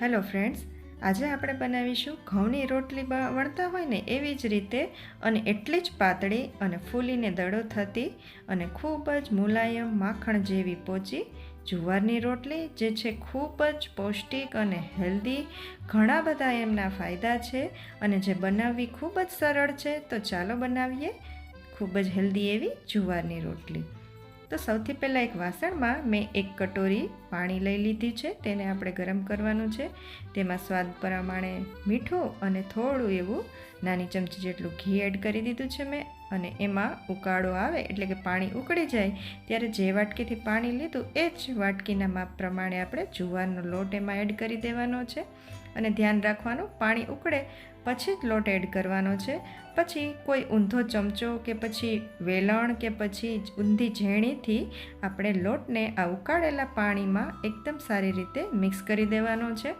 Hello friends, આજે આપણે બનાવીશું ઘઉંની રોટલી વણતા હોય ને એવી જ રીતે અને એટલી જ પાતળી અને ફૂલીને દડો થતી અને ખૂબ જ મુલાયમ માખણ જેવી પોચી જુવારની રોટલી, જે છે ખૂબ જ પૌષ્ટિક અને હેલ્ધી. ઘણા બધા એમના ફાયદા છે અને જે બનાવવી ખૂબ જ સરળ છે. તો ચાલો બનાવીએ ખૂબ જ હેલ્ધી એવી જુવારની રોટલી. તો સૌથી પહેલાં એક વાસણમાં મેં એક કટોરી પાણી લઈ લીધી છે, તેને આપણે ગરમ કરવાનું છે. તેમાં સ્વાદ પ્રમાણે મીઠું અને થોડું એવું નાની ચમચી જેટલું ઘી એડ કરી દીધું છે મેં. અને એમાં ઉકાળો આવે એટલે કે પાણી ઉકળી જાય, ત્યારે જે વાટકીથી પાણી લીધું એ જ વાટકીના માપ પ્રમાણે આપણે જુવારનો લોટ એમાં એડ કરી દેવાનો છે. અને ધ્યાન રાખવાનું, પાણી ઉકળે પછી જ લોટ એડ કરવાનો છે. પછી કોઈ ઊંધો ચમચો કે પછી વેલણ કે પછી ઊંધી ઝેણીથી આપણે લોટને આ ઉકાળેલા પાણીમાં એકદમ સારી રીતે મિક્સ કરી દેવાનો છે.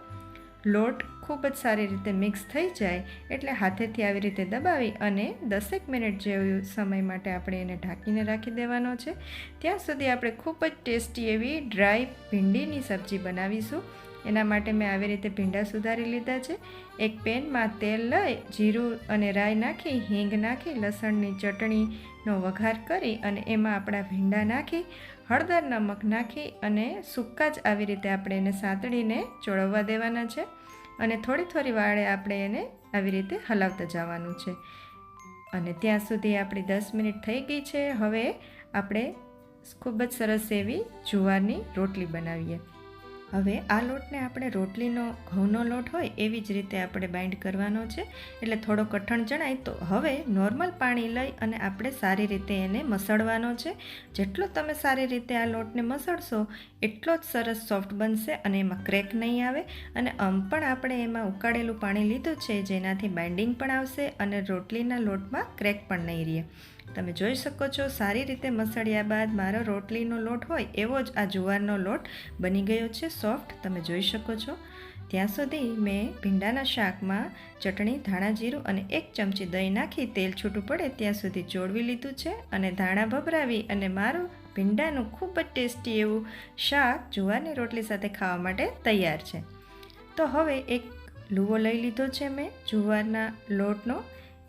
લોટ ખૂબ જ સારી રીતે મિક્સ થઈ જાય એટલે હાથેથી આવી રીતે દબાવી અને દસેક મિનિટ જેવું સમય માટે આપણે એને ઢાંકીને રાખી દેવાનો છે. ત્યાં સુધી આપણે ખૂબ જ ટેસ્ટી એવી ડ્રાય ભીંડીની સબ્જી બનાવીશું. એના માટે મેં આવી રીતે ભીંડા સુધારી લીધા છે. એક પેનમાં તેલ લઈ, જીરું અને રાઈ નાખી, હિંગ નાખી, લસણની ચટણીનો વઘાર કરી અને એમાં આપણા ભીંડા નાખી, હળદર નમક નાખી અને સૂકા જ આવી રીતે આપણે એને સાંતળીને ચોળવવા દેવાના છે. અને થોડી થોડી વાળે આપણે એને આવી રીતે હલાવતા જવાનું છે. અને ત્યાં સુધી આપણી દસ મિનિટ થઈ ગઈ છે. હવે આપણે ખૂબ જ સરસ એવી જુવારની રોટલી બનાવીએ. હવે આ લોટને આપણે રોટલીનો ઘઉંનો લોટ હોય એવી જ રીતે આપણે બાઇન્ડ કરવાનો છે. એટલે થોડો કઠણ જણાય તો હવે નોર્મલ પાણી લઈ અને આપણે સારી રીતે એને મસળવાનો છે. જેટલો તમે સારી રીતે આ લોટને મસળશો એટલો જ સરસ સોફ્ટ બનશે અને એમાં ક્રેક નહીં આવે. અને આમ પણ આપણે એમાં ઉકાળેલું પાણી લીધું છે જેનાથી બાઇન્ડિંગ પણ આવશે અને રોટલીના લોટમાં ક્રેક પણ નહીં રહે. તમે જોઈ શકો છો, સારી રીતે મસળ્યા બાદ મારો રોટલીનો લોટ હોય એવો જ આ જુવારનો લોટ બની ગયો છે, સોફ્ટ. તમે જોઈ શકો છો. ત્યાં સુધી મેં ભીંડાના શાકમાં ચટણી, ધાણા જીરું અને એક ચમચી દહીં નાખી, તેલ છૂટું પડે ત્યાં સુધી ચોળવી લીધું છે અને ધાણા ભભરાવી અને મારું ભીંડાનું ખૂબ જ ટેસ્ટી એવું શાક જુવારની રોટલી સાથે ખાવા માટે તૈયાર છે. તો હવે એક લુવો લઈ લીધો છે મેં જુવારના લોટનો.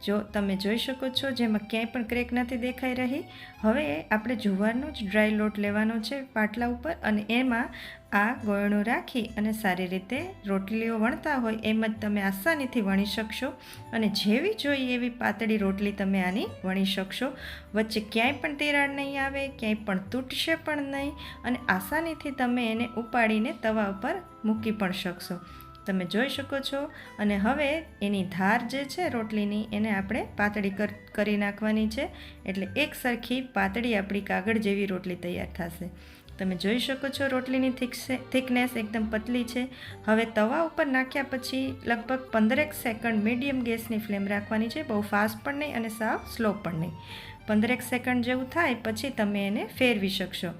જો તમે જોઈ શકો છો, જેમાં ક્યાંય પણ ક્રેક નથી દેખાઈ રહી. હવે આપણે જુવારનો જ ડ્રાય લોટ લેવાનો છે પાટલા ઉપર અને એમાં આ ગોયણું રાખી અને સારી રીતે રોટલીઓ વણતા હોય એમ જ તમે આસાનીથી વણી શકશો. અને જેવી જોઈએ એવી પાતળી રોટલી તમે આની વણી શકશો. વચ્ચે ક્યાંય પણ તિરાડ નહીં આવે, ક્યાંય પણ તૂટશે પણ નહીં અને આસાનીથી તમે એને ઉપાડીને તવા ઉપર મૂકી પણ શકશો. તમે જોઈ શકો છો. અને હવે એની ધાર જે છે રોટલીની, એને આપણે પાતળી કર નાખવાની છે. એટલે એક સરખી પાતળી આપણી કાગળ જેવી રોટલી તૈયાર થશે. તમે જોઈ શકો છો રોટલીની થિકનેસ એકદમ પતલી છે. હવે તવા ઉપર નાખ્યા પછી લગભગ પંદરેક સેકન્ડ મીડિયમ ગેસની ફ્લેમ રાખવાની છે. બહુ ફાસ્ટ પણ નહીં અને સાવ સ્લો પણ નહીં. પંદરેક સેકન્ડ જેવું થાય પછી તમે એને ફેરવી શકશો.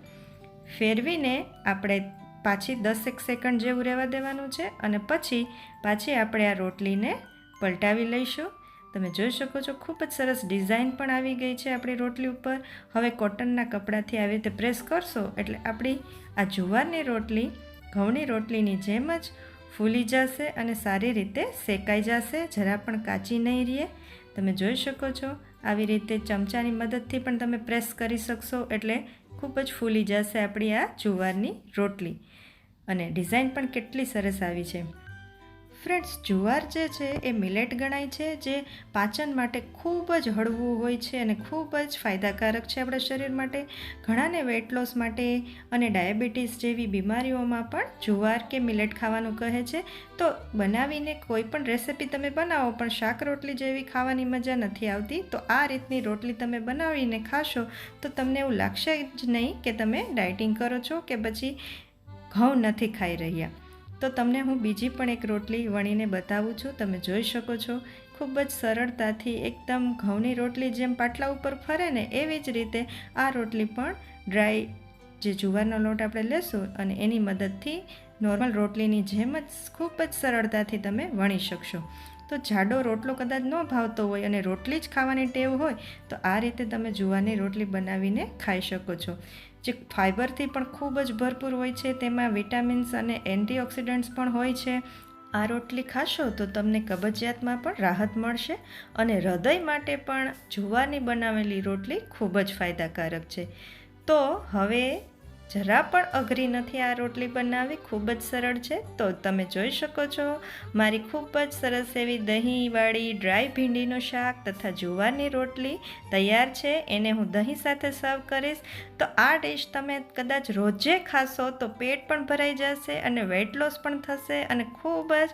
ફેરવીને આપણે પાછી દસેક સેકન્ડ જેવું રહેવા દેવાનું છે અને પછી પાછી આપણે આ રોટલીને પલટાવી લઈશું. તમે જોઈ શકો છો, ખૂબ જ સરસ ડિઝાઇન પણ આવી ગઈ છે આપણી રોટલી ઉપર. હવે કોટનના કપડાથી આવી રીતે પ્રેસ કરશો એટલે આપણી આ જુવારની રોટલી, ઘઉંની રોટલીની જેમ જ ફૂલી જશે અને સારી રીતે શેકાઈ જશે, જરા પણ કાચી નહીં રહે. તમે જોઈ શકો છો, આવી રીતે ચમચાની મદદથી પણ તમે પ્રેસ કરી શકશો એટલે ખૂબ જ ફૂલી જશે આપણી આ જુવારની રોટલી. અને ડિઝાઇન પણ કેટલી સરસ આવી છે. ફ્રેન્ડ્સ, જુવાર જે છે એ મિલેટ ગણાય છે, જે પાચન માટે ખૂબ જ હળવું હોય છે અને ખૂબ જ ફાયદાકારક છે આપણા શરીર માટે. ઘણાને વેટ લોસ માટે અને ડાયાબિટીસ જેવી બીમારીઓમાં પણ જુવાર કે મિલેટ ખાવાનું કહે છે. તો બનાવીને કોઈ પણ રેસિપી તમે બનાવો, પણ શાક રોટલી જેવી ખાવાની મજા નથી આવતી, તો આ રીતની રોટલી તમે બનાવીને ખાશો, તો તમને એવું લાગશે જ નહીં કે તમે ડાયટિંગ કરો છો કે પછી ઘઉં નથી ખાઈ રહ્યા. તો તમને હું બીજી પણ એક રોટલી વણીને બતાવું છું. તમે જોઈ શકો છો, ખૂબ જ સરળતાથી એકદમ ઘઉંની રોટલી જેમ પાટલા ઉપર ફરે ને એવી જ રીતે આ રોટલી પણ ડ્રાય જે જુવારનો લોટ આપણે લેશું અને એની મદદથી નોર્મલ રોટલીની જેમ જ ખૂબ જ સરળતાથી તમે વણી શકશો. તો જાડો રોટલો કદાચ ન ભાવતો હોય અને રોટલી જ ખાવાની ટેવ હોય, તો આ રીતે તમે જુવારની રોટલી બનાવીને ખાઈ શકો છો. જે ફાઇબરથી પણ ખૂબ જ ભરપૂર હોય છે, તેમાં વિટામિન્સ અને એન્ટીઓક્સિડન્ટ્સ પણ હોય છે. આ રોટલી ખાશો તો તમને કબજિયાતમાં પણ રાહત મળશે અને હૃદય માટે પણ જુવારની બનાવેલી રોટલી ખૂબ જ ફાયદાકારક છે. તો હવે જરા પણ અઘરી નથી આ રોટલી બનાવવી, ખૂબ જ સરળ છે. તો તમે જોઈ શકો છો, મારી ખૂબ જ સરસ એવી દહીંવાળી ડ્રાય ભીંડીનું શાક તથા જુવારની રોટલી તૈયાર છે. એને હું દહીં સાથે સર્વ કરીશ. તો આ ડિશ તમે કદાચ રોજે ખાશો તો પેટ પણ ભરાઈ જશે અને વેઇટ લોસ પણ થશે અને ખૂબ જ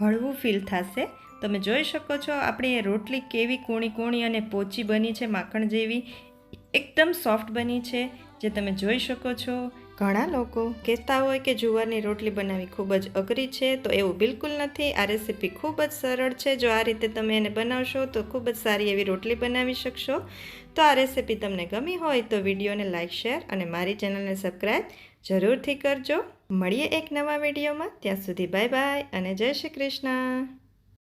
હળવું ફીલ થશે. તમે જોઈ શકો છો, આપણી એ રોટલી કેવી કૂણી કૂણી અને પોચી બની છે, માખણ જેવી, એકદમ સોફ્ટ બની છે. જે તમે જોઈ શકો છો. ઘણા લોકો કહેતા હોય કે જુવારની રોટલી બનાવવી ખૂબ જ અઘરી છે, તો એવું બિલકુલ નથી. આ રેસીપી ખૂબ જ સરળ છે. જો આ રીતે તમે એને બનાવશો, તો ખૂબ જ સારી એવી રોટલી બનાવી શકશો. તો આ રેસીપી તમને ગમી હોય, તો વિડીયોને લાઇક શેર અને મારી ચેનલને સબસ્ક્રાઈબ જરૂરથી કરજો. મળીએ એક નવા વિડીયોમાં. ત્યાં સુધી બાય બાય અને જય શ્રી કૃષ્ણ.